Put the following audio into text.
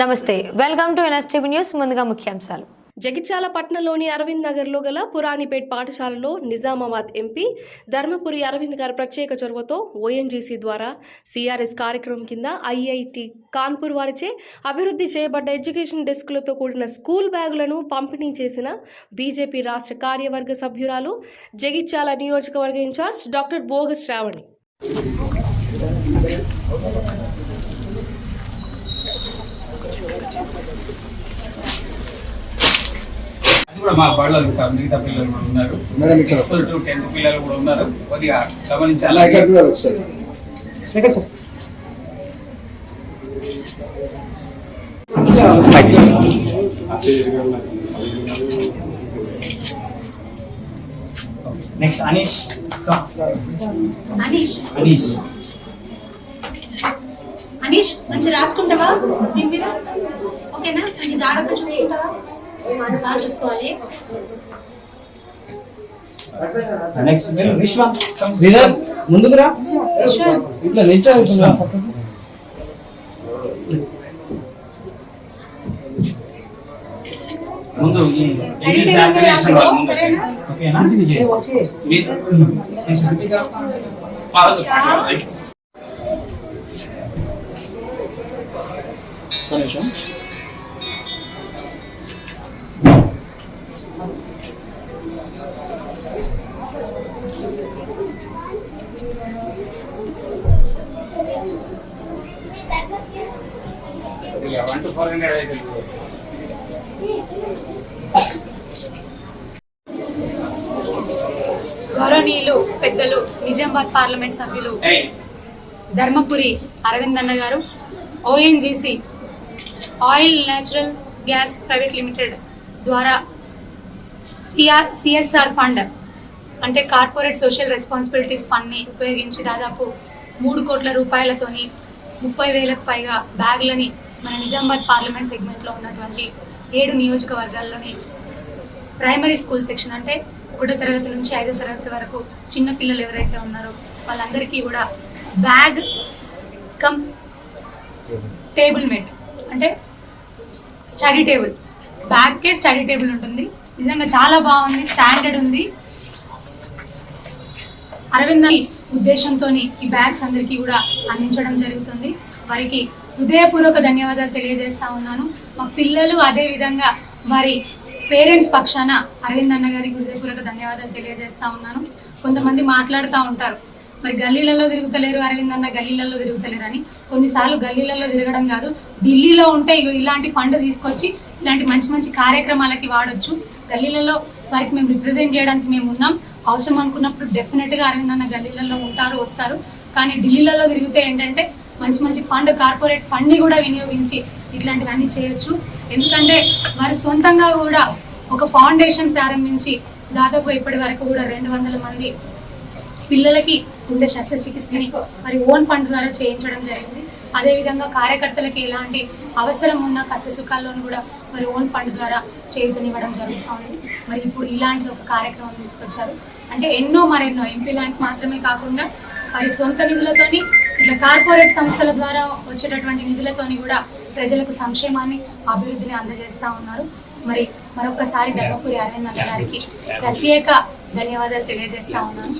నమస్తే welcome to NSTV news ముందుగా ముఖ్యాంశాలు. జగిత్యాల పట్టణంలోని అరవింద్ నగర్లో గల పురాణిపేట్ పాఠశాలలో నిజామాబాద్ ఎంపీ ధర్మపురి అరవింద్ గారి ప్రత్యేక చొరవతో ఓఎన్జీసీ ద్వారా సిఆర్ఎస్ కార్యక్రమం కింద ఐఐటి కాన్పూర్ వారిచే అభివృద్ధి చేయబడ్డ ఎడ్యుకేషన్ డెస్క్లతో కూడిన స్కూల్ బ్యాగులను పంపిణీ చేసిన బీజేపీ రాష్ట్ర కార్యవర్గ సభ్యురాలు జగిత్యాల నియోజకవర్గ ఇన్ఛార్జ్ డాక్టర్ భోగ శ్రావణి. అది కూడా మా బడిలో ఇంకా మిగతా పిల్లలు కూడా ఉన్నారు. సిక్స్త్ టు టెన్త్ పిల్లలు కూడా ఉన్నారు. కొద్దిగా గమనించాలి. నెక్స్ట్ అనీష్ అనీష్ అనీష్ అనీష్ మంచి రాసుకుంటావా? దీని మీద? ఓకేనా? మంచి జాగ్రత్త చూసుకుంటావా? బాగా చూసుకోవాలి. నెక్స్ట్ విశ్వ శ్రీధర్ ముందుకు రా. ఇట్లా నిల్చో ముందు ఈ శానిటైజేషన్ ఓకేనా? గౌరవనీయులు పెద్దలు నిజామాబాద్ పార్లమెంట్ సభ్యులు ధర్మపురి అరవింద్ అన్న గారు ONGC oil natural gas private limited ద్వారా సిఆర్ సిఎస్ఆర్ ఫండ్ అంటే కార్పొరేట్ సోషల్ రెస్పాన్సిబిలిటీస్ ఫండ్ని ఉపయోగించి దాదాపు మూడు కోట్ల రూపాయలతోని ముప్పై వేలకు పైగా బ్యాగులని మన నిజామాబాద్ పార్లమెంట్ సెగ్మెంట్లో ఉన్నటువంటి ఏడు నియోజకవర్గాల్లోని ప్రైమరీ స్కూల్ సెక్షన్ అంటే ఒకటో తరగతి నుంచి ఐదో తరగతి వరకు చిన్న పిల్లలు ఎవరైతే ఉన్నారో వాళ్ళందరికీ కూడా బ్యాగ్ కమ్ టేబుల్ మెట్ అంటే స్టడీ టేబుల్. బ్యాగ్కే స్టడీ టేబుల్ ఉంటుంది. నిజంగా చాలా బాగుంది స్టాండర్డ్ ఉంది. అరవింద్ అని ఉద్దేశంతో ఈ బ్యాగ్స్ అందరికీ కూడా అందించడం జరుగుతుంది. వారికి హృదయపూర్వక ధన్యవాదాలు తెలియజేస్తా ఉన్నాను. మా పిల్లలు అదే విధంగా వారి పేరెంట్స్ పక్షాన అరవింద్ అన్న గారికి హృదయపూర్వక ధన్యవాదాలు తెలియజేస్తా ఉన్నాను. కొంతమంది మాట్లాడుతూ ఉంటారు. మరి గల్లీలలో తిరుగుతలేరు అరవింద్ అన్న గల్లీలలో తిరుగుతలేరు అని కొన్నిసార్లు గల్లీలలో తిరగడం కాదు ఢిల్లీలో ఉంటే ఇగో ఇలాంటి ఫండ్ తీసుకొచ్చి ఇలాంటి మంచి మంచి కార్యక్రమాలకి వాడొచ్చు. గల్లీలలో వారికి మేము రిప్రజెంట్ చేయడానికి మేము ఉన్నాం. అవసరం అనుకున్నప్పుడు డెఫినెట్గా అరవింద్ అన్న గల్లీలలో ఉంటారు వస్తారు. కానీ ఢిల్లీలలో తిరిగితే ఏంటంటే మంచి మంచి ఫండ్ కార్పొరేట్ ఫండ్ని కూడా వినియోగించి ఇట్లాంటివన్నీ చేయొచ్చు. ఎందుకంటే వారు సొంతంగా కూడా ఒక ఫౌండేషన్ ప్రారంభించి దాదాపు ఇప్పటి వరకు కూడా రెండు వందల మంది పిల్లలకి ఉండే శస్త్రచికిత్సని మరి ఓన్ ఫండ్ ద్వారా చేయించడం జరిగింది. అదేవిధంగా కార్యకర్తలకి ఎలాంటి అవసరం ఉన్న కష్ట సుఖాల్లోనూ కూడా మరి ఓన్ ఫండ్ ద్వారా చేయుతనివ్వడం జరుగుతూ ఉంది మరి ఇప్పుడు ఇలాంటి ఒక కార్యక్రమం తీసుకొచ్చారు. అంటే ఎన్నో మరెన్నో ఎంపీ ల్యాండ్స్ మాత్రమే కాకుండా వారి సొంత నిధులతోని ఇట్లా కార్పొరేట్ సంస్థల ద్వారా వచ్చేటటువంటి నిధులతోని కూడా ప్రజలకు సంక్షేమాన్ని అభివృద్ధిని అందజేస్తా ఉన్నారు. మరి మరొకసారి ధర్మపురి అరవింద్ అన్న గారికి ప్రత్యేక ధన్యవాదాలు తెలియజేస్తా ఉన్నాను.